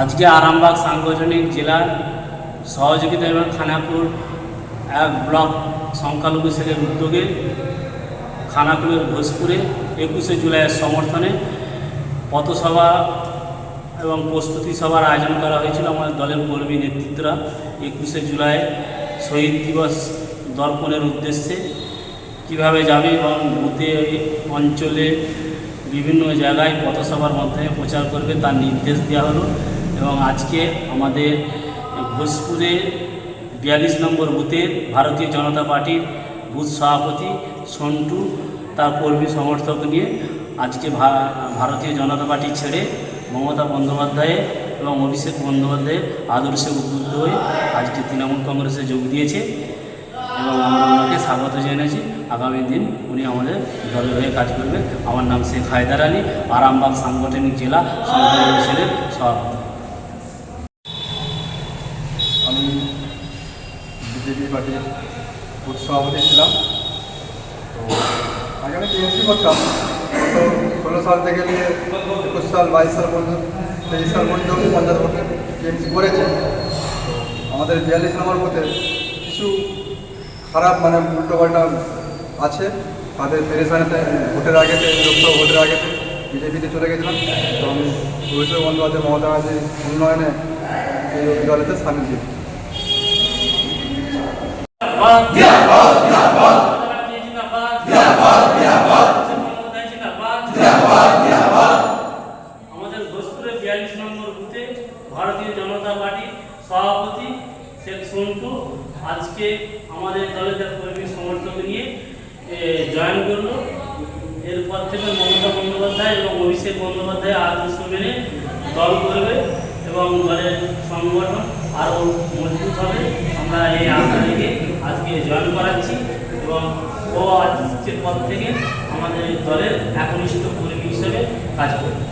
আজকে আরামবাগ সাংগঠনিক জেলার সহযোগিতা এবং খানাপুর এক ব্লক সংখ্যালঘু সেলের উদ্যোগে খানাকুলের ভোজপুরে একুশে জুলাইয়ের সমর্থনে পথসভা এবং প্রস্তুতি সভার আয়োজন করা হয়েছিল। আমাদের দলের কর্মী নেতৃত্বরা একুশে জুলাই শহীদ দিবস দর্পণের উদ্দেশ্যে কীভাবে যাবে এবং বুথে অঞ্চলে বিভিন্ন জায়গায় পথসভার মাধ্যমে প্রচার করবে তার নির্দেশ দেওয়া হলো এবং আজকে আমাদের ভোজপুরে বিয়াল্লিশ নম্বর বুথের ভারতীয় জনতা পার্টির বুথ সভাপতি সন্টু, তার কর্মী সমর্থক নিয়ে আজকে ভারতীয় জনতা পার্টি ছেড়ে মমতা বন্দ্যোপাধ্যায় এবং অভিষেক বন্দ্যোপাধ্যায়ের আদর্শে উদ্বুদ্ধ হয়ে আজকে তৃণমূল কংগ্রেসে যোগ দিয়েছে। এবং আমরা ওনাকে স্বাগত জানিয়েছি আগামী দিন উনি আমাদের দলের হয়ে কাজ করবে আমার নাম শেখ হায়দার আলী, আরামবাগ সাংগঠনিক জেলা সেলের সভাপতি। আমি বিজেপি পার্টির বুথ সভাপতি ছিলাম। তো আগে আমি টিএমসি করতাম। তো ষোলো সাল থেকে নিয়ে একুশ সাল, বাইশ সাল পর্যন্ত, তেইশ সাল পর্যন্ত পঞ্চায়েত ভোটে টিএমসি করেছে। আমাদের বিয়াল্লিশ নম্বর বুথে কিছু খারাপ মানে উল্টো পাল্টা আছে। তাদের পেরেশানিতে ভোটের আগেতে লোকসভা ভোটের আগেতে বিজেপিতে চলে গেছিলাম। তো আমি অভিষেক বন্দ্যোপাধ্যায় মমতা ব্যানার্জির উন্নয়নে এই দলেতে সামিল দিই আমাদের ভোজপুরের বিয়াল্লিশ নম্বর বুথে ভারতীয় জনতা পার্টির সভাপতি শেখ সন্টু আজকে আমাদের দলের তার কর্মী সমর্থক নিয়ে জয়েন করল, এরপর থেকে মমতা বন্দ্যোপাধ্যায় এবং অভিষেক বন্দ্যোপাধ্যায় আদর্শ মেনে দল করবে এবং দলের সংগঠন আরও মজবুত হবে। আমরা এই আশা রেখে আজকে জয়েন করাচ্ছি এবং ও আজকের পর থেকে আমাদের দলের একনিষ্ঠ কর্মী হিসেবে কাজ করবে।